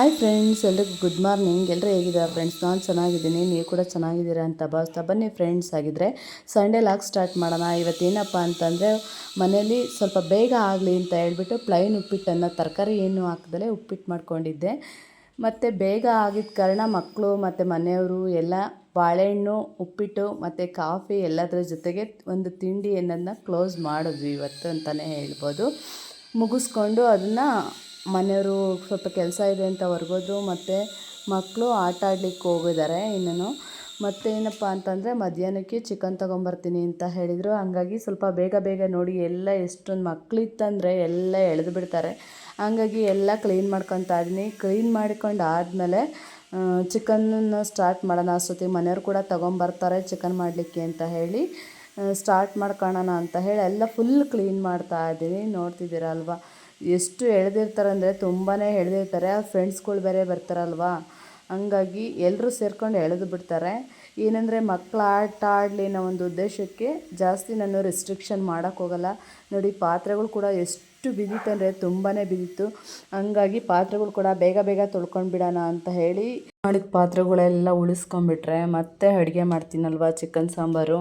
Hi friends ಎಲ್ರಿಗೂ good morning ಎಲ್ಲರೂ ಹೇಗಿದ್ದಾರೆ ಫ್ರೆಂಡ್ಸ್ ನಾನು ಚೆನ್ನಾಗಿದ್ದೀನಿ. ನೀವು ಕೂಡ ಚೆನ್ನಾಗಿದ್ದೀರಾ ಅಂತ ಭಾವಿಸ್ತಾ ಬನ್ನಿ ಫ್ರೆಂಡ್ಸ್ ಆಗಿದ್ದರೆ ಸಂಡೇ ಲಾಕ್ ಸ್ಟಾರ್ಟ್ ಮಾಡೋಣ. ಇವತ್ತೇನಪ್ಪ ಅಂತಂದರೆ ಮನೇಲಿ ಸ್ವಲ್ಪ ಬೇಗ ಆಗಲಿ ಅಂತ ಹೇಳ್ಬಿಟ್ಟು ಪ್ಲೈನ್ ಉಪ್ಪಿಟ್ಟನ್ನು ತರಕಾರಿ ಏನು ಹಾಕ್ದಲೇ ಉಪ್ಪಿಟ್ಟು ಮಾಡ್ಕೊಂಡಿದ್ದೆ. ಮತ್ತು ಬೇಗ ಆಗಿದ್ದ ಕಾರಣ ಮಕ್ಕಳು ಮತ್ತು ಮನೆಯವರು ಎಲ್ಲ ಬಾಳೆಹಣ್ಣು, ಉಪ್ಪಿಟ್ಟು ಮತ್ತು ಕಾಫಿ ಎಲ್ಲದರ ಜೊತೆಗೆ ಒಂದು ತಿಂಡಿ ಅನ್ನೋದನ್ನ ಕ್ಲೋಸ್ ಮಾಡಿದ್ವಿ ಇವತ್ತು ಅಂತಲೇ ಹೇಳ್ಬೋದು. ಮುಗಿಸ್ಕೊಂಡು ಅದನ್ನು ಮನೆಯವರು ಸ್ವಲ್ಪ ಕೆಲಸ ಇದೆ ಅಂತ ಹೊರಗೋದ್ರು, ಮತ್ತು ಮಕ್ಕಳು ಆಟ ಆಡ್ಲಿಕ್ಕೆ ಹೋಗಿದ್ದಾರೆ ಇನ್ನೂ. ಮತ್ತು ಏನಪ್ಪ ಅಂತಂದರೆ, ಮಧ್ಯಾಹ್ನಕ್ಕೆ ಚಿಕನ್ ತೊಗೊಂಬರ್ತೀನಿ ಅಂತ ಹೇಳಿದರು. ಹಂಗಾಗಿ ಸ್ವಲ್ಪ ಬೇಗ ಬೇಗ ನೋಡಿ, ಎಲ್ಲ ಎಷ್ಟೊಂದು ಮಕ್ಕಳಿತ್ತಂದರೆ ಎಲ್ಲ ಎಳೆದು ಬಿಡ್ತಾರೆ. ಹಂಗಾಗಿ ಎಲ್ಲ ಕ್ಲೀನ್ ಮಾಡ್ಕೊತಾ ಇದ್ದೀನಿ. ಕ್ಲೀನ್ ಮಾಡ್ಕೊಂಡು ಆದಮೇಲೆ ಚಿಕನ್ನನ್ನು ಸ್ಟಾರ್ಟ್ ಮಾಡೋಣ ಅಷ್ಟೊತ್ತಿಗೆ ಮನೆಯವ್ರು ಕೂಡ ತೊಗೊಂಬರ್ತಾರೆ ಚಿಕನ್ ಮಾಡಲಿಕ್ಕೆ ಅಂತ ಹೇಳಿ. ಸ್ಟಾರ್ಟ್ ಮಾಡ್ಕೊಳ್ಳೋಣ ಅಂತ ಹೇಳಿ ಎಲ್ಲ ಫುಲ್ ಕ್ಲೀನ್ ಮಾಡ್ತಾ ಇದ್ದೀನಿ. ನೋಡ್ತಿದ್ದೀರ ಅಲ್ವಾ? ಎಷ್ಟು ಎಳೆದಿರ್ತಾರೆ ಅಂದರೆ ತುಂಬಾ ಎಳೆದಿರ್ತಾರೆ. ಫ್ರೆಂಡ್ಸ್ಗಳು ಬೇರೆ ಬರ್ತಾರಲ್ವಾ? ಹಂಗಾಗಿ ಎಲ್ಲರೂ ಸೇರ್ಕೊಂಡು ಎಳೆದು ಬಿಡ್ತಾರೆ. ಏನಂದರೆ ಮಕ್ಕಳು ಆಟ ಆಡಲಿ ಅನ್ನೋ ಒಂದು ಉದ್ದೇಶಕ್ಕೆ ಜಾಸ್ತಿ ನಾನು ರೆಸ್ಟ್ರಿಕ್ಷನ್ ಮಾಡೋಕ್ಕೋಗಲ್ಲ ನೋಡಿ, ಪಾತ್ರೆಗಳು ಕೂಡ ಎಷ್ಟು ಬಿದ್ದಿತ್ತು ಅಂದರೆ ತುಂಬಾ ಬಿದ್ದಿತ್ತು. ಹಂಗಾಗಿ ಪಾತ್ರೆಗಳು ಕೂಡ ಬೇಗ ಬೇಗ ತೊಳ್ಕೊಂಡ್ಬಿಡೋಣ ಅಂತ ಹೇಳಿ ಮಾಡಿದ ಪಾತ್ರೆಗಳೆಲ್ಲ ಉಳಿಸ್ಕೊಂಡ್ಬಿಟ್ರೆ ಮತ್ತೆ ಅಡುಗೆ ಮಾಡ್ತೀನಲ್ವ ಚಿಕನ್ ಸಾಂಬಾರು.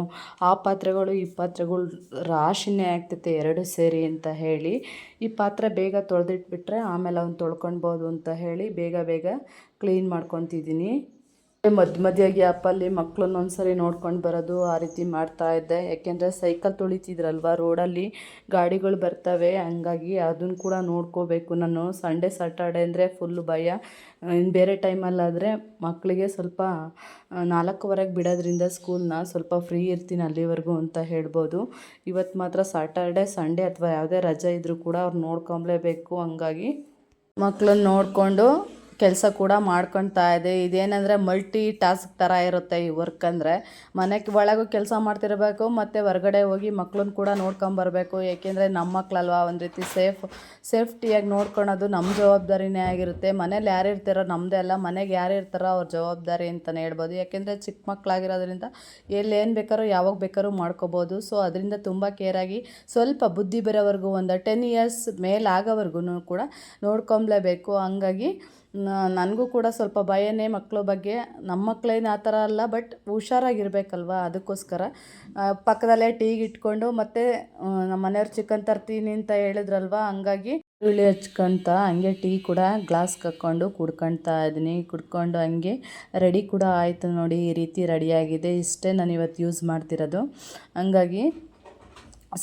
ಆ ಪಾತ್ರೆಗಳು, ಈ ಪಾತ್ರೆಗಳು ರಾಶಿನೇ ಆಗ್ತೈತೆ ಎರಡು ಸೇರಿ ಅಂತ ಹೇಳಿ. ಈ ಪಾತ್ರೆ ಬೇಗ ತೊಳೆದಿಟ್ಬಿಟ್ರೆ ಆಮೇಲೆ ಅವ್ನು ತೊಳ್ಕೊಳ್ಬೋದು ಅಂತ ಹೇಳಿ ಬೇಗ ಬೇಗ ಕ್ಲೀನ್ ಮಾಡ್ಕೊತಿದ್ದೀನಿ. ಮಧ್ಯ ಮಧ್ಯ ಗ್ಯಾಪಲ್ಲಿ ಮಕ್ಕಳನ್ನ ಒಂದ್ಸರಿ ನೋಡ್ಕೊಂಡು ಬರೋದು ಆ ರೀತಿ ಮಾಡ್ತಾ ಇದ್ದೆ. ಯಾಕೆಂದರೆ ಸೈಕಲ್ ತೊಳಿತಿದ್ರಲ್ವ ರೋಡಲ್ಲಿ, ಗಾಡಿಗಳು ಬರ್ತವೆ, ಹಂಗಾಗಿ ಅದನ್ನು ಕೂಡ ನೋಡ್ಕೋಬೇಕು ನಾನು. ಸಂಡೇ ಸಾಟರ್ಡೆ ಅಂದರೆ ಫುಲ್ಲು ಭಯ. ಇನ್ನು ಬೇರೆ ಟೈಮಲ್ಲಾದರೆ ಮಕ್ಕಳಿಗೆ ಸ್ವಲ್ಪ ನಾಲ್ಕುವರೆಗೆ ಬಿಡೋದ್ರಿಂದ ಸ್ಕೂಲ್ನ ಸ್ವಲ್ಪ ಫ್ರೀ ಇರ್ತೀನಿ ಅಲ್ಲಿವರೆಗೂ ಅಂತ ಹೇಳ್ಬೋದು. ಇವತ್ತು ಮಾತ್ರ ಸಾಟರ್ಡೆ ಸಂಡೇ ಅಥವಾ ಯಾವುದೇ ರಜೆ ಇದ್ದರೂ ಕೂಡ ಅವ್ರು ನೋಡ್ಕೊಲೇಬೇಕು ಹಂಗಾಗಿ ಮಕ್ಕಳನ್ನ ನೋಡಿಕೊಂಡು ಕೆಲಸ ಕೂಡ ಮಾಡ್ಕೊಳ್ತಾ ಇದೆ. ಇದೇನಂದರೆ ಮಲ್ಟಿ ಟಾಸ್ಕ್ ಥರ ಇರುತ್ತೆ ಈ ವರ್ಕ್ ಅಂದರೆ. ಮನೆಗೆ ಒಳಗೂ ಕೆಲಸ ಮಾಡ್ತಿರಬೇಕು, ಮತ್ತು ಹೊರಗಡೆ ಹೋಗಿ ಮಕ್ಳನ್ನ ಕೂಡ ನೋಡ್ಕೊಂಬರ್ಬೇಕು ಏಕೆಂದರೆ ನಮ್ಮ ಮಕ್ಕಳಲ್ವ ಒಂದು ರೀತಿ ಸೇಫ್ ಸೇಫ್ಟಿಯಾಗಿ ನೋಡ್ಕೊಳೋದು ನಮ್ಮ ಜವಾಬ್ದಾರಿನೇ ಆಗಿರುತ್ತೆ. ಮನೇಲಿ ಯಾರು ಇರ್ತಾರೋ ನಮ್ಮದೇ ಅಲ್ಲ, ಮನೆಗೆ ಯಾರು ಇರ್ತಾರೋ ಅವ್ರ ಜವಾಬ್ದಾರಿ ಅಂತಲೇ ಹೇಳ್ಬೋದು. ಯಾಕೆಂದರೆ ಚಿಕ್ಕ ಮಕ್ಕಳಾಗಿರೋದ್ರಿಂದ ಏನು ಬೇಕಾದ್ರೂ ಯಾವಾಗ ಬೇಕಾದ್ರೂ ಮಾಡ್ಕೋಬೋದು. ಸೊ ಅದರಿಂದ ತುಂಬ ಕೇರಾಗಿ ಸ್ವಲ್ಪ ಬುದ್ಧಿ ಬರೋವರೆಗೂ ಒಂದು ಟೆನ್ ಇಯರ್ಸ್ ಮೇಲಾಗೋವರೆಗೂ ಕೂಡ ನೋಡ್ಕೊಳ್ಲೇಬೇಕು ಹಂಗಾಗಿ ನನಗೂ ಕೂಡ ಸ್ವಲ್ಪ ಭಯನೇ ಮಕ್ಕಳ ಬಗ್ಗೆ. ನಮ್ಮ ಮಕ್ಕಳೇನು ಆ ಥರ ಅಲ್ಲ, ಬಟ್ ಹುಷಾರಾಗಿರ್ಬೇಕಲ್ವ ಅದಕ್ಕೋಸ್ಕರ. ಪಕ್ಕದಲ್ಲೇ ಟೀಗೆ ಇಟ್ಕೊಂಡು ಮತ್ತು ನಮ್ಮ ಮನೆಯವ್ರು ಚಿಕನ್ ತರ್ತೀನಿ ಅಂತ ಹೇಳಿದ್ರಲ್ವ, ಹಂಗಾಗಿ ಈರುಳ್ಳಿ ಹಚ್ಕೊಂತ ಹಂಗೆ ಟೀ ಕೂಡ ಗ್ಲಾಸ್ಗೆ ಹಾಕ್ಕೊಂಡು ಕುಡ್ಕೊಳ್ತಾ ಇದ್ದೀನಿ. ಕುಡ್ಕೊಂಡು ಹಂಗೆ ರೆಡಿ ಕೂಡ ಆಯಿತು ನೋಡಿ, ಈ ರೀತಿ ರೆಡಿಯಾಗಿದೆ ಇಷ್ಟೇ ನಾನು ಇವತ್ತು ಯೂಸ್ ಮಾಡ್ತಿರೋದು. ಹಂಗಾಗಿ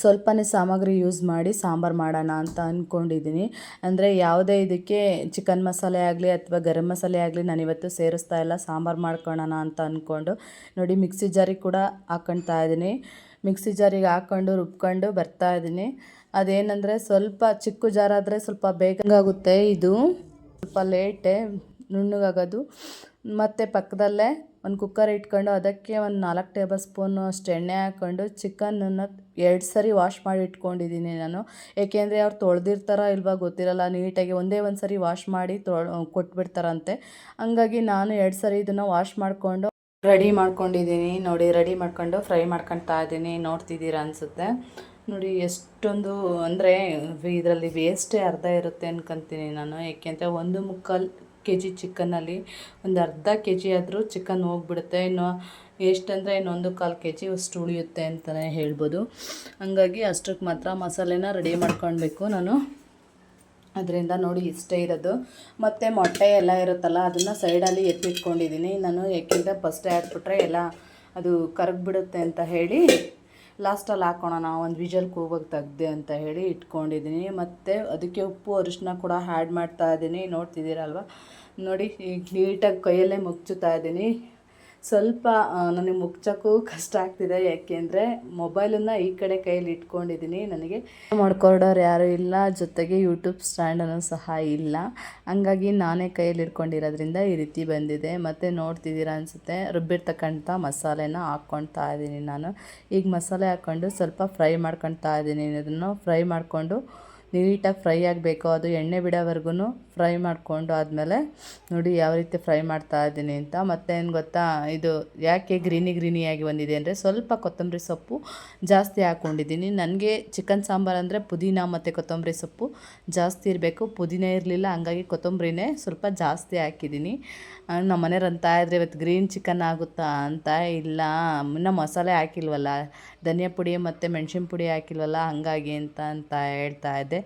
ಸ್ವಲ್ಪನೇ ಸಾಮಗ್ರಿ ಯೂಸ್ ಮಾಡಿ ಸಾಂಬಾರು ಮಾಡೋಣ ಅಂತ ಅಂದ್ಕೊಂಡಿದ್ದೀನಿ ಅಂದರೆ ಯಾವುದೇ ಇದಕ್ಕೆ ಚಿಕನ್ ಮಸಾಲೆ ಆಗಲಿ ಅಥವಾ ಗರಂ ಮಸಾಲೆ ಆಗಲಿ ನಾನಿವತ್ತು ಸೇರಿಸ್ತಾ ಇಲ್ಲ, ಸಾಂಬಾರು ಮಾಡ್ಕೊಳ್ಳೋಣ ಅಂತ ಅಂದ್ಕೊಂಡು ನೋಡಿ, ಮಿಕ್ಸಿ ಜಾರಿಗೆ ಕೂಡ ಹಾಕೊಳ್ತಾ ಇದ್ದೀನಿ. ಮಿಕ್ಸಿ ಜಾರಿಗೆ ಹಾಕ್ಕೊಂಡು ರುಬ್ಕೊಂಡು ಬರ್ತಾ ಇದ್ದೀನಿ. ಅದೇನಂದರೆ ಸ್ವಲ್ಪ ಚಿಕ್ಕ ಜಾರಾದರೆ ಸ್ವಲ್ಪ ಬೇಗ ಆಗುತ್ತೆ ಇದು. ಸ್ವಲ್ಪ ಲೇಟೇ ನುಣ್ಣಗಾಗೋದು. ಮತ್ತು ಪಕ್ಕದಲ್ಲೇ ಒಂದು ಕುಕ್ಕರ್ ಇಟ್ಕೊಂಡು ಅದಕ್ಕೆ ಒಂದು ನಾಲ್ಕು ಟೇಬಲ್ ಸ್ಪೂನು ಅಷ್ಟು ಎಣ್ಣೆ ಹಾಕ್ಕೊಂಡು ಚಿಕನನ್ನು ಎರಡು ಸರಿ ವಾಶ್ ಮಾಡಿ ಇಟ್ಕೊಂಡಿದ್ದೀನಿ ನಾನು. ಏಕೆಂದರೆ ಅವ್ರು ತೊಳೆದಿರ್ತಾರೋ ಇಲ್ವಾ ಗೊತ್ತಿರಲ್ಲ, ನೀಟಾಗಿ ಒಂದೇ ಒಂದು ಸರಿ ವಾಶ್ ಮಾಡಿ ತೊಳ್ ಕೊಟ್ಬಿಡ್ತಾರಂತೆ. ಹಂಗಾಗಿ ನಾನು ಎರಡು ಸರಿ ಇದನ್ನು ವಾಶ್ ಮಾಡಿಕೊಂಡು ರೆಡಿ ಮಾಡ್ಕೊಂಡಿದ್ದೀನಿ. ನೋಡಿ ರೆಡಿ ಮಾಡ್ಕೊಂಡು ಫ್ರೈ ಮಾಡ್ಕೊತಾ ಇದ್ದೀನಿ. ನೋಡ್ತಿದ್ದೀರಾ ಅನಿಸುತ್ತೆ. ನೋಡಿ, ಎಷ್ಟೊಂದು, ಅಂದರೆ, ಇದರಲ್ಲಿ ವೇಸ್ಟೇ ಅರ್ಧ ಇರುತ್ತೆ ಅನ್ಕೊಂತೀನಿ ನಾನು. ಏಕೆಂದರೆ ಒಂದು ಮುಕ್ಕಾಲು ಕೆ ಜಿ ಚಿಕನಲ್ಲಿ ಒಂದು ಅರ್ಧ ಕೆ ಜಿ ಆದರೂ ಚಿಕನ್ ಹೋಗ್ಬಿಡುತ್ತೆ. ಇನ್ನು ಎಷ್ಟಂದರೆ ಇನ್ನೊಂದು ಕಾಲು ಕೆ ಜಿ ಅಷ್ಟು ಉಳಿಯುತ್ತೆ ಅಂತಲೇ ಹೇಳ್ಬೋದು. ಹಂಗಾಗಿ ಅಷ್ಟಕ್ಕೆ ಮಾತ್ರ ಮಸಾಲೆನ ರೆಡಿ ಮಾಡ್ಕೊಳ್ಬೇಕು ನಾನು. ಅದರಿಂದ ನೋಡಿ ಇಷ್ಟೇ ಇರೋದು. ಮತ್ತು ಮೊಟ್ಟೆ ಎಲ್ಲ ಇರುತ್ತಲ್ಲ, ಅದನ್ನು ಸೈಡಲ್ಲಿ ಎತ್ತಿಟ್ಕೊಂಡಿದ್ದೀನಿ. ನಾನು ಏಕೆಂದರೆ ಫಸ್ಟೇ ಹಾಕ್ಬಿಟ್ರೆ ಎಲ್ಲ ಅದು ಕರಗಿಬಿಡುತ್ತೆ ಅಂತ ಹೇಳಿ ಲಾಸ್ಟಲ್ಲಿ ಹಾಕೋಣ ಒಂದು ವಿಜಲ್ ಕೂಗೋಗಿ ತೆಗ್ದೆ ಅಂತ ಹೇಳಿ ಇಟ್ಕೊಂಡಿದ್ದೀನಿ ಮತ್ತು ಅದಕ್ಕೆ ಉಪ್ಪು ಅರಿಶಿನ ಕೂಡ ಆ್ಯಡ್ ಮಾಡ್ತಾ ಇದ್ದೀನಿ ನೋಡ್ತಿದ್ದೀರಲ್ವ? ನೋಡಿ ಈಗ ನೀಟಾಗಿ ಕೈಯಲ್ಲೇ ಮುಚ್ಚುತ್ತಾ ಇದ್ದೀನಿ ಸ್ವಲ್ಪ ನನಗೆ ಮುಚ್ಚೋಕ್ಕೂ ಕಷ್ಟ ಆಗ್ತಿದೆ. ಯಾಕೆಂದರೆ ಮೊಬೈಲನ್ನು ಈ ಕಡೆ ಕೈಯಲ್ಲಿ ಇಟ್ಕೊಂಡಿದ್ದೀನಿ. ನನಗೆ ಮಾಡ್ಕೊಡೋರು ಯಾರೂ ಇಲ್ಲ. ಜೊತೆಗೆ ಯೂಟ್ಯೂಬ್ ಸ್ಟ್ಯಾಂಡನ್ನು ಸಹ ಇಲ್ಲ. ಹಂಗಾಗಿ ನಾನೇ ಕೈಯಲ್ಲಿ ಇಟ್ಕೊಂಡಿರೋದ್ರಿಂದ ಈ ರೀತಿ ಬಂದಿದೆ. ಮತ್ತು ನೋಡ್ತಿದ್ದೀರಾ ಅನಿಸುತ್ತೆ. ರುಬ್ಬಿರ್ತಕ್ಕಂಥ ಮಸಾಲೆನ ಹಾಕ್ಕೊಳ್ತಾ ಇದ್ದೀನಿ ನಾನು. ಈಗ ಮಸಾಲೆ ಹಾಕ್ಕೊಂಡು ಸ್ವಲ್ಪ ಫ್ರೈ ಮಾಡ್ಕೊಳ್ತಾ ಇದ್ದೀನಿ. ಇದನ್ನು ಫ್ರೈ ಮಾಡಿಕೊಂಡು ನೀಟಾಗಿ ಫ್ರೈ ಆಗಬೇಕು. ಅದು ಎಣ್ಣೆ ಬಿಡೋವರೆಗೂ ಫ್ರೈ ಮಾಡಿಕೊಂಡು ಆದಮೇಲೆ ನೋಡಿ ಯಾವ ರೀತಿ ಫ್ರೈ ಮಾಡ್ತಾ ಇದ್ದೀನಿ ಅಂತ. ಮತ್ತೇನು ಗೊತ್ತಾ? ಇದು ಯಾಕೆ ಗ್ರೀನಿ ಗ್ರೀನಿಯಾಗಿ ಬಂದಿದೆ ಅಂದರೆ ಸ್ವಲ್ಪ ಕೊತ್ತಂಬರಿ ಸೊಪ್ಪು ಜಾಸ್ತಿ ಹಾಕ್ಕೊಂಡಿದ್ದೀನಿ ನನಗೆ ಚಿಕನ್ ಸಾಂಬಾರು ಅಂದರೆ ಪುದೀನ ಮತ್ತು ಕೊತ್ತಂಬರಿ ಸೊಪ್ಪು ಜಾಸ್ತಿ ಇರಬೇಕು. ಪುದೀನ ಇರಲಿಲ್ಲ, ಹಂಗಾಗಿ ಕೊತ್ತಂಬರಿನೇ ಸ್ವಲ್ಪ ಜಾಸ್ತಿ ಹಾಕಿದ್ದೀನಿ. ನಮ್ಮ ಮನೆಯವ್ರು ಅಂತ ಇದ್ರೆ ಇವತ್ತು ಗ್ರೀನ್ ಚಿಕನ್ ಆಗುತ್ತಾ ಅಂತ ಇಲ್ಲ. ಇನ್ನು ಮಸಾಲೆ ಹಾಕಿಲ್ವಲ್ಲ? ಧನಿಯಾ ಪುಡಿ ಮತ್ತು ಮೆಣಸಿನ ಪುಡಿ ಹಾಕಿಲ್ವಲ್ಲ? ಹಾಗಾಗಿ ಅಂತ ಅಂತ ಹೇಳ್ತಾ ಇದ್ದೆ.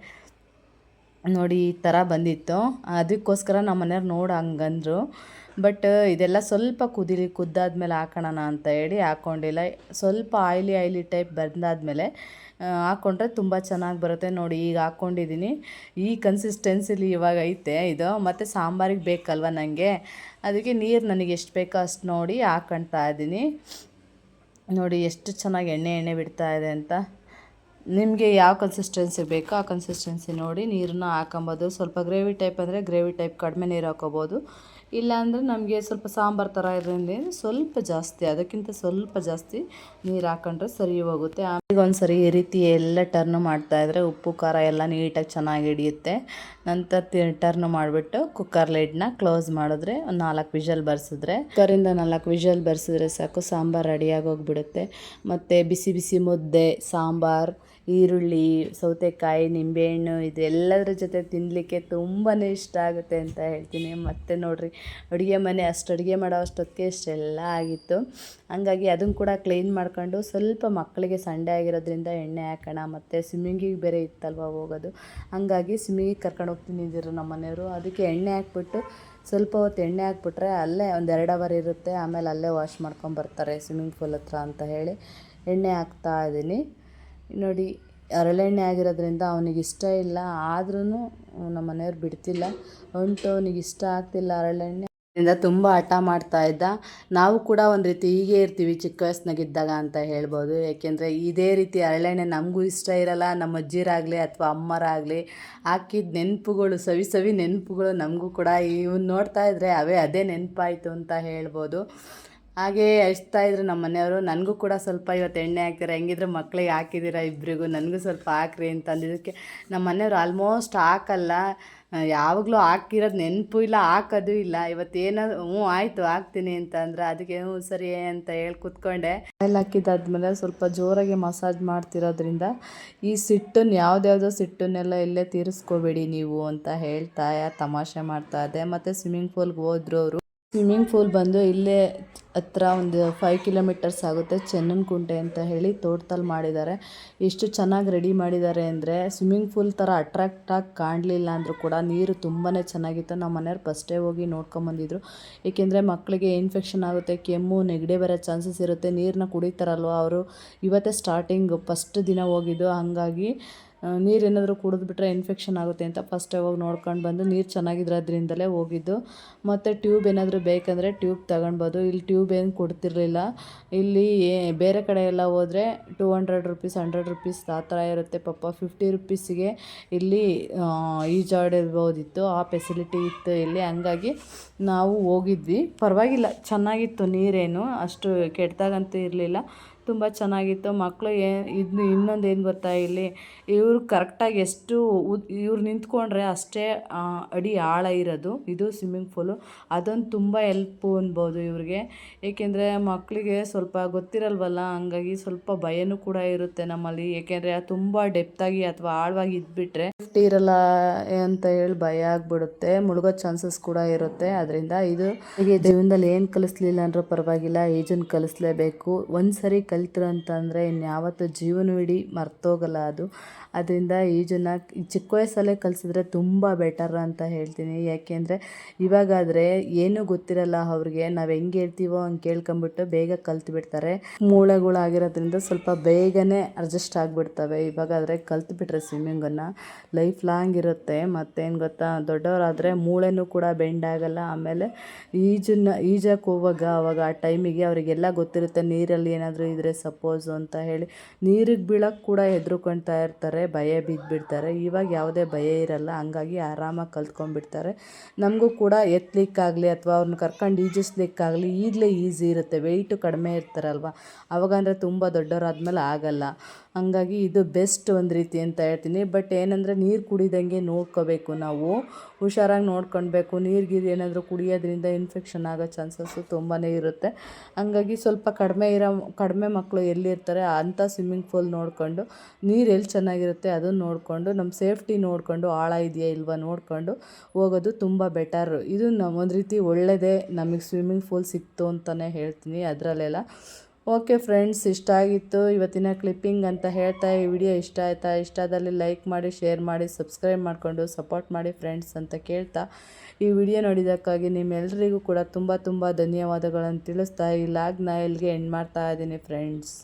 ನೋಡಿ ಈ ಥರ ಬಂದಿತ್ತು. ಅದಕ್ಕೋಸ್ಕರ ನಮ್ಮ ಮನೆಯವ್ರು ನೋಡಿ ಹಂಗಂದ್ರು. ಬಟ್ ಇದೆಲ್ಲ ಸ್ವಲ್ಪ ಕುದಿಲಿ, ಕುದ್ದಾದ್ಮೇಲೆ ಹಾಕೋಣ ಅಂತ ಹೇಳಿ ಹಾಕ್ಕೊಂಡಿಲ್ಲ ಸ್ವಲ್ಪ ಆಯ್ಲಿ ಆಯ್ಲಿ ಟೈಪ್ ಬಂದಾದ್ಮೇಲೆ ಮೇಲೆ ಹಾಕ್ಕೊಂಡ್ರೆ ತುಂಬ ಚೆನ್ನಾಗಿ ಬರುತ್ತೆ. ನೋಡಿ ಈಗ ಹಾಕ್ಕೊಂಡಿದ್ದೀನಿ ಈ ಕನ್ಸಿಸ್ಟೆನ್ಸಿಲಿ ಇವಾಗ ಐತೆ ಇದು. ಮತ್ತು ಸಾಂಬಾರಿಗೆ ಬೇಕಲ್ವ ನನಗೆ ಅದಕ್ಕೆ ನೀರು ನನಗೆ ಎಷ್ಟು ಬೇಕೋ ಅಷ್ಟು ನೋಡಿ ಹಾಕ್ಕೊಳ್ತಾ ಇದ್ದೀನಿ ನೋಡಿ ಎಷ್ಟು ಚೆನ್ನಾಗಿ ಎಣ್ಣೆ ಎಣ್ಣೆ ಬಿಡ್ತಾ ಇದೆ ಅಂತ. ನಿಮಗೆ ಯಾವ ಕನ್ಸಿಸ್ಟೆನ್ಸಿ ಬೇಕೋ ಆ ಕನ್ಸಿಸ್ಟೆನ್ಸಿ ನೋಡಿ ನೀರನ್ನ ಹಾಕೊಂಬೋದು. ಸ್ವಲ್ಪ ಗ್ರೇವಿ ಟೈಪ್ ಅಂದರೆ ಗ್ರೇವಿ ಟೈಪ್ ಕಡಿಮೆ ನೀರು ಹಾಕೋಬೋದು. ಇಲ್ಲಾಂದರೆ ನಮಗೆ ಸ್ವಲ್ಪ ಸಾಂಬಾರು ಥರ ಇರೋದ್ರಿಂದ ಸ್ವಲ್ಪ ಜಾಸ್ತಿ, ಅದಕ್ಕಿಂತ ಸ್ವಲ್ಪ ಜಾಸ್ತಿ ನೀರು ಹಾಕೊಂಡ್ರೆ ಸರಿ ಹೋಗುತ್ತೆ. ಆಮೇಲೆ ಒಂದ್ಸರಿ ಈ ರೀತಿ ಎಲ್ಲ ಟರ್ನ್ ಮಾಡ್ತಾಯಿದ್ರೆ ಉಪ್ಪು, ಖಾರ ಎಲ್ಲ ನೀಟಾಗಿ ಚೆನ್ನಾಗಿ ಹಿಡಿಯುತ್ತೆ. ನಂತರ ಟರ್ನ್ ಮಾಡಿಬಿಟ್ಟು ಕುಕ್ಕರ್ ಲಿಡ್ನ ಕ್ಲೋಸ್ ಮಾಡಿದ್ರೆ ಒಂದು ನಾಲ್ಕು ವಿಷಲ್ ಬರ್ಸಿದ್ರೆ ಕುಕ್ಕರಿಂದ ನಾಲ್ಕು ವಿಷಲ್ ಬರ್ಸಿದ್ರೆ ಸಾಕು, ಸಾಂಬಾರು ರೆಡಿಯಾಗಿ ಹೋಗ್ಬಿಡುತ್ತೆ. ಮತ್ತು ಬಿಸಿ ಬಿಸಿ ಮುದ್ದೆ, ಸಾಂಬಾರು ಈರುಳ್ಳಿ, ಸೌತೆಕಾಯಿ, ನಿಂಬೆಹಣ್ಣು ಇದೆಲ್ಲದರ ಜೊತೆ ತಿನ್ನಲಿಕ್ಕೆ ತುಂಬಾ ಇಷ್ಟ ಆಗುತ್ತೆ ಅಂತ ಹೇಳ್ತೀನಿ. ಮತ್ತು ನೋಡಿರಿ, ಅಡುಗೆ ಮನೆ ಅಷ್ಟು ಅಡುಗೆ ಮಾಡೋ ಅಷ್ಟೊತ್ತಿಗೆ ಇಷ್ಟೆಲ್ಲ ಆಗಿತ್ತು. ಹಂಗಾಗಿ ಅದನ್ನು ಕೂಡ ಕ್ಲೀನ್ ಮಾಡ್ಕೊಂಡು ಸ್ವಲ್ಪ ಮಕ್ಕಳಿಗೆ ಸಂಡೆ ಆಗಿರೋದ್ರಿಂದ ಎಣ್ಣೆ ಹಾಕೋಣ, ಮತ್ತು ಸ್ವಿಮ್ಮಿಂಗಿಗೆ ಬೇರೆ ಇತ್ತಲ್ವ ಹೋಗೋದು. ಹಂಗಾಗಿ ಸ್ವಿಮ್ಮಿಂಗಿಗೆ ಕರ್ಕೊಂಡು ಹೋಗ್ತೀನಿ ಇದ್ದರು ನಮ್ಮ ಮನೆಯವರು. ಅದಕ್ಕೆ ಎಣ್ಣೆ ಹಾಕ್ಬಿಟ್ಟು ಸ್ವಲ್ಪ ಹೊತ್ತು ಎಣ್ಣೆ ಹಾಕ್ಬಿಟ್ರೆ ಅಲ್ಲೇ ಒಂದು ಎರಡು ಅವರ್ ಇರುತ್ತೆ, ಆಮೇಲೆ ಅಲ್ಲೇ ವಾಶ್ ಮಾಡ್ಕೊಂಡು ಬರ್ತಾರೆ ಸ್ವಿಮ್ಮಿಂಗ್ ಪೂಲ್ ಹತ್ರ ಅಂತ ಹೇಳಿ. ಎಣ್ಣೆ ಹಾಕ್ತಾ ಇದ್ದೀನಿ ನೋಡಿ ಹರಳೆಣ್ಣೆ ಆಗಿರೋದ್ರಿಂದ ಅವನಿಗೆ ಇಷ್ಟ ಇಲ್ಲ. ಆದ್ರೂ ನಮ್ಮ ಮನೆಯವ್ರು ಬಿಡ್ತಿಲ್ಲ. ಹೊಂಟು ಅವನಿಗೆ ಇಷ್ಟ ಆಗ್ತಿಲ್ಲ ಹರಳೆಣ್ಣೆ ಇಂದ ತುಂಬ ಹಠ ಮಾಡ್ತಾ ಇದ್ದ. ನಾವು ಕೂಡ ಒಂದು ರೀತಿ ಹೀಗೆ ಇರ್ತೀವಿ ಚಿಕ್ಕ ವಯಸ್ಸಿನಾಗಿದ್ದಾಗ ಅಂತ ಹೇಳ್ಬೋದು. ಏಕೆಂದರೆ ಇದೇ ರೀತಿ ಹರಳೆಣ್ಣೆ ನಮಗೂ ಇಷ್ಟ ಇರಲ್ಲ. ನಮ್ಮ ಅಜ್ಜಿರಾಗಲಿ ಅಥವಾ ಅಮ್ಮರಾಗಲಿ ಹಾಕಿದ ನೆನಪುಗಳು, ಸವಿ ಸವಿ ನೆನಪುಗಳು ನಮಗೂ ಕೂಡ ಇವ್ನು ನೋಡ್ತಾ ಇದ್ದರೆ ಅವೇ ಅದೇ ನೆನಪಾಯಿತು ಅಂತ ಹೇಳ್ಬೋದು. ಹಾಗೇ ಹಚ್ತಾ ಇದ್ರು ನಮ್ಮ ಮನೆಯವರು, ನನಗೂ ಕೂಡ ಸ್ವಲ್ಪ ಇವತ್ತು ಎಣ್ಣೆ ಹಾಕ್ತಾರೆ? ಹೆಂಗಿದ್ರೆ ಮಕ್ಳಿಗೆ ಹಾಕಿದ್ದೀರಾ ಇಬ್ಬರಿಗೂ ನನಗೂ ಸ್ವಲ್ಪ ಹಾಕ್ರಿ ಅಂತ ಅಂದಿದ್ದಕ್ಕೆ ನಮ್ಮ ಮನೆಯವರು ಆಲ್ಮೋಸ್ಟ್ ಹಾಕಲ್ಲ. ಯಾವಾಗಲೂ ಹಾಕಿರೋದು ನೆನಪು ಇಲ್ಲ, ಹಾಕೋದು ಇಲ್ಲ. ಇವತ್ತೇನಾದ್ರು ಹ್ಞೂ, ಆಯಿತು, ಹಾಕ್ತೀನಿ ಅಂತ ಅಂದ್ರೆ ಅದಕ್ಕೆ, ಹ್ಞೂ, ಸರಿ ಅಂತ ಹೇಳಿ ಕೂತ್ಕೊಂಡೆ. ಆಯಿಲ್ ಹಾಕಿದ್ದಾದ್ಮೇಲೆ ಸ್ವಲ್ಪ ಜೋರಾಗಿ ಮಸಾಜ್ ಮಾಡ್ತಿರೋದ್ರಿಂದ ಈ ಸಿಟ್ಟನ್ನು ಯಾವ್ದ್ಯಾವುದೋ ಸಿಟ್ಟನ್ನೆಲ್ಲ ಇಲ್ಲೇ ತೀರಿಸ್ಕೋಬೇಡಿ ನೀವು ಅಂತ ಹೇಳ್ತಾ ತಮಾಷೆ ಮಾಡ್ತಾ ಇದ್ದೆ. ಮತ್ತು ಸ್ವಿಮ್ಮಿಂಗ್ ಪೂಲ್ಗೆ ಹೋದ್ರು ಅವರು. ಸ್ವಿಮ್ಮಿಂಗ್ ಪೂಲ್ ಬಂದು ಇಲ್ಲೇ ಹತ್ರ ಒಂದು ಫೈವ್ ಕಿಲೋಮೀಟರ್ಸ್ ಆಗುತ್ತೆ ಚೆನ್ನನಕುಂಟೆ ಅಂತ ಹೇಳಿ ತೋಟದಲ್ಲಿ ಮಾಡಿದ್ದಾರೆ. ಎಷ್ಟು ಚೆನ್ನಾಗಿ ರೆಡಿ ಮಾಡಿದ್ದಾರೆ ಅಂದರೆ ಸ್ವಿಮ್ಮಿಂಗ್ ಫೂಲ್ ಥರ ಅಟ್ರಾಕ್ಟಾಗಿ ಕಾಣಲಿಲ್ಲ ಅಂದರೂ ಕೂಡ ನೀರು ತುಂಬಾ ಚೆನ್ನಾಗಿತ್ತು. ನಮ್ಮ ಮನೆಯವ್ರು ಫಸ್ಟೇ ಹೋಗಿ ನೋಡ್ಕೊಂಬಂದಿದ್ರು ಏಕೆಂದರೆ ಮಕ್ಕಳಿಗೆ ಇನ್ಫೆಕ್ಷನ್ ಆಗುತ್ತೆ, ಕೆಮ್ಮು, ನೆಗಡಿ ಬರೋ ಚಾನ್ಸಸ್ ಇರುತ್ತೆ ನೀರನ್ನ ಕುಡಿತಾರಲ್ವ ಅವರು? ಇವತ್ತೇ ಸ್ಟಾರ್ಟಿಂಗ್ ಫಸ್ಟ್ ದಿನ ಹೋಗಿದ್ದು. ಹಾಗಾಗಿ ನೀರು ಏನಾದರೂ ಕುಡಿದ್ಬಿಟ್ರೆ ಇನ್ಫೆಕ್ಷನ್ ಆಗುತ್ತೆ ಅಂತ ಫಸ್ಟ್ ಹೋಗಿ ನೋಡ್ಕೊಂಡು ಬಂದು ನೀರು ಚೆನ್ನಾಗಿರೋದ್ರಿಂದಲೇ ಹೋಗಿದ್ದು. ಮತ್ತು ಟ್ಯೂಬ್ ಏನಾದರೂ ಬೇಕಂದರೆ ಟ್ಯೂಬ್ ತಗೊಂಡ್ಬೋದು. ಇಲ್ಲಿ ಟ್ಯೂಬ್ ಏನು ಕೊಡ್ತಿರ್ಲಿಲ್ಲ. ಇಲ್ಲಿ ಬೇರೆ ಕಡೆ ಎಲ್ಲ ಹೋದರೆ two hundred rupees hundred rupees ಆ ಥರ ಇರುತ್ತೆ ಪಾಪ. ಫಿಫ್ಟಿ ರುಪೀಸಿಗೆ ಇಲ್ಲಿ ಈಜಾಡಿರ್ಬೋದಿತ್ತು ಆ ಫೆಸಿಲಿಟಿ ಇತ್ತು ಇಲ್ಲಿ. ಹಂಗಾಗಿ ನಾವು ಹೋಗಿದ್ವಿ. ಪರವಾಗಿಲ್ಲ. ಚೆನ್ನಾಗಿತ್ತು ನೀರೇನು. ಅಷ್ಟು ಕೆಟ್ಟದಾಗಂತೂ ಇರಲಿಲ್ಲ. ತುಂಬ ಚೆನ್ನಾಗಿತ್ತು. ಮಕ್ಕಳು ಏ ಇದು ಇನ್ನೊಂದು ಏನು ಗೊತ್ತಾ ಇಲ್ಲಿ? ಇವರು ಕರೆಕ್ಟಾಗಿ ಎಷ್ಟು ಉದ್ ಇವ್ರು ನಿಂತ್ಕೊಂಡ್ರೆ ಅಷ್ಟೇ ಅಡಿ ಆಳ ಇರೋದು. ಇದು ಸ್ವಿಮ್ಮಿಂಗ್ ಫೂಲು ಅದೊಂದು ತುಂಬ ಎಲ್ಪು ಅನ್ಬೋದು ಇವ್ರಿಗೆ. ಏಕೆಂದರೆ ಮಕ್ಕಳಿಗೆ ಸ್ವಲ್ಪ ಗೊತ್ತಿರಲ್ವಲ್ಲ ಹಂಗಾಗಿ ಸ್ವಲ್ಪ ಭಯನೂ ಕೂಡ ಇರುತ್ತೆ ನಮ್ಮಲ್ಲಿ. ಏಕೆಂದರೆ ತುಂಬ ಡೆಪ್ತಾಗಿ ಅಥವಾ ಆಳವಾಗಿ ಇದ್ಬಿಟ್ರೆ ಸೇಫ್ಟಿ ಇರಲ್ಲ ಅಂತ ಹೇಳಿ ಭಯ ಆಗಿಬಿಡುತ್ತೆ. ಮುಳುಗೋ ಚಾನ್ಸಸ್ ಕೂಡ ಇರುತ್ತೆ. ಅದರಿಂದ ಇದು ಜೀವನದಲ್ಲಿ ಏನು ಕಲಿಸ್ಲಿಲ್ಲ ಅಂದ್ರೂ ಪರವಾಗಿಲ್ಲ. ಈಜನ್ನು ಕಲಿಸ್ಲೇಬೇಕು. ಒಂದು ಸರಿ ಕಲಿತ್ರು ಅಂತಂದರೆ ಇನ್ಯಾವತ್ತೂ ಜೀವನವಿಡೀ ಮರ್ತೋಗಲ್ಲ ಅದು. ಅದರಿಂದ ಈಜನ್ನು ಚಿಕ್ಕ ವಯಸ್ಸಲ್ಲೇ ಕಲಿಸಿದ್ರೆ ತುಂಬ ಬೆಟರ್ ಅಂತ ಹೇಳ್ತೀನಿ. ಯಾಕೆಂದರೆ ಇವಾಗಾದರೆ ಏನೂ ಗೊತ್ತಿರಲ್ಲ ಅವ್ರಿಗೆ. ನಾವು ಹೆಂಗೆ ಹೇಳ್ತೀವೋ ಹಂಗೆ ಕೇಳ್ಕೊಂಬಿಟ್ಟು ಬೇಗ ಕಲ್ತು ಬಿಡ್ತಾರೆ. ಮೂಳೆಗಳಾಗಿರೋದ್ರಿಂದ ಸ್ವಲ್ಪ ಬೇಗನೆ ಅಡ್ಜಸ್ಟ್ ಆಗಿಬಿಡ್ತವೆ. ಇವಾಗಾದರೆ ಕಲ್ತು ಬಿಟ್ರೆ ಸ್ವಿಮ್ಮಿಂಗನ್ನು ಲೈಫ್ ಲಾಂಗ್ ಇರುತ್ತೆ. ಮತ್ತೇನು ಗೊತ್ತಾ? ದೊಡ್ಡವರಾದರೆ ಮೂಳೆನೂ ಕೂಡ ಬೆಂಡ್ ಆಗಲ್ಲ. ಆಮೇಲೆ ಈಜನ್ನು ಈಜಕ್ಕೆ ಹೋಗುವಾಗ ಅವಾಗ ಆ ಟೈಮಿಗೆ ಅವರಿಗೆಲ್ಲ ಗೊತ್ತಿರುತ್ತೆ ನೀರಲ್ಲಿ ಏನಾದರೂ ಇದ್ದರೆ ಸಪೋಸು ಅಂತ ಹೇಳಿ. ನೀರಿಗೆ ಬೀಳಕ್ಕೆ ಕೂಡ ಹೆದ್ರುಕೊಳ್ತಾ ಇರ್ತಾರೆ, ಭಯ ಬಿದ್ದುಬಿಡ್ತಾರೆ ಇವಾಗ ಯಾವುದೇ ಭಯ ಇರಲ್ಲ, ಹಂಗಾಗಿ ಆರಾಮಾಗಿ ಕಲ್ತ್ಕೊಂಡ್ಬಿಡ್ತಾರೆ. ನಮಗೂ ಕೂಡ ಎತ್ತಲಿಕ್ಕಾಗಲಿ ಅಥವಾ ಅವ್ರನ್ನ ಕರ್ಕೊಂಡು ಈಜಿಸ್ಲಿಕ್ಕಾಗಲಿ ಈಗಲೇ ಈಸಿ ಇರುತ್ತೆ. ವೆಯ್ಟು ಕಡಿಮೆ ಇರ್ತಾರಲ್ವ? ಅವಾಗಂದರೆ ತುಂಬ ದೊಡ್ಡವರಾದ್ಮೇಲೆ ಆಗಲ್ಲ. ಹಂಗಾಗಿ ಇದು ಬೆಸ್ಟ್ ಒಂದು ರೀತಿ ಅಂತ ಹೇಳ್ತೀನಿ. ಬಟ್ ಏನಂದರೆ ನೀರು ಕುಡಿದಂಗೆ ನೋಡ್ಕೋಬೇಕು ನಾವು. ಹುಷಾರಾಗಿ ನೋಡ್ಕೊಳ್ಬೇಕು. ನೀರು ಗೀರು ಏನಾದರೂ ಕುಡಿಯೋದ್ರಿಂದ ಇನ್ಫೆಕ್ಷನ್ ಆಗೋ ಚಾನ್ಸಸ್ಸು ತುಂಬಾ ಇರುತ್ತೆ. ಹಂಗಾಗಿ ಸ್ವಲ್ಪ ಕಡಿಮೆ ಇರೋ, ಕಡಿಮೆ ಮಕ್ಕಳು ಎಲ್ಲಿರ್ತಾರೆ ಅಂಥ ಸ್ವಿಮ್ಮಿಂಗ್ ಫೂಲ್ ನೋಡಿಕೊಂಡು, ನೀರು ಎಲ್ಲಿ ಚೆನ್ನಾಗಿರುತ್ತೆ ಅದನ್ನು ನೋಡಿಕೊಂಡು ನಮ್ಮ ಸೇಫ್ಟಿ ನೋಡಿಕೊಂಡು, ಆಳ ಇದೆಯಾ ಇಲ್ವಾ ನೋಡಿಕೊಂಡು ಹೋಗೋದು ತುಂಬ ಬೆಟರ್ ಇದು ನಮ್ಮ ಒಂದು ರೀತಿ ಒಳ್ಳೆಯದೇ ನಮಗೆ ಸ್ವಿಮ್ಮಿಂಗ್ ಫೂಲ್ ಸಿಕ್ತು ಅಂತಲೇ ಹೇಳ್ತೀನಿ ಅದರಲ್ಲೆಲ್ಲ. ಓಕೆ ಫ್ರೆಂಡ್ಸ್ ಇಷ್ಟ ಆಗಿತ್ತು ಇವತ್ತಿನ ಕ್ಲಿಪ್ಪಿಂಗ್ ಅಂತ ಹೇಳ್ತಾ ಈ ವಿಡಿಯೋ ಇಷ್ಟ ಆಯ್ತಾ? ಇಷ್ಟ ಆದಲ್ಲಿ ಲೈಕ್ ಮಾಡಿ ಶೇರ್ ಮಾಡಿ ಸಬ್ಸ್ಕ್ರೈಬ್ ಮಾಡಿಕೊಂಡು ಸಪೋರ್ಟ್ ಮಾಡಿ ಫ್ರೆಂಡ್ಸ್ ಅಂತ ಕೇಳ್ತಾ. ಈ ವಿಡಿಯೋ ನೋಡಿದ್ದಕ್ಕಾಗಿ ನಿಮ್ಮೆಲ್ಲರಿಗೂ ಕೂಡ ತುಂಬ ತುಂಬ ಧನ್ಯವಾದಗಳನ್ನು ತಿಳಿಸ್ತಾ ಈ ಲಾಗ್ನ ಇಲ್ಲಿಗೆ ಎಂಡ್ ಮಾಡ್ತಾ ಇದ್ದೀನಿ ಫ್ರೆಂಡ್ಸ್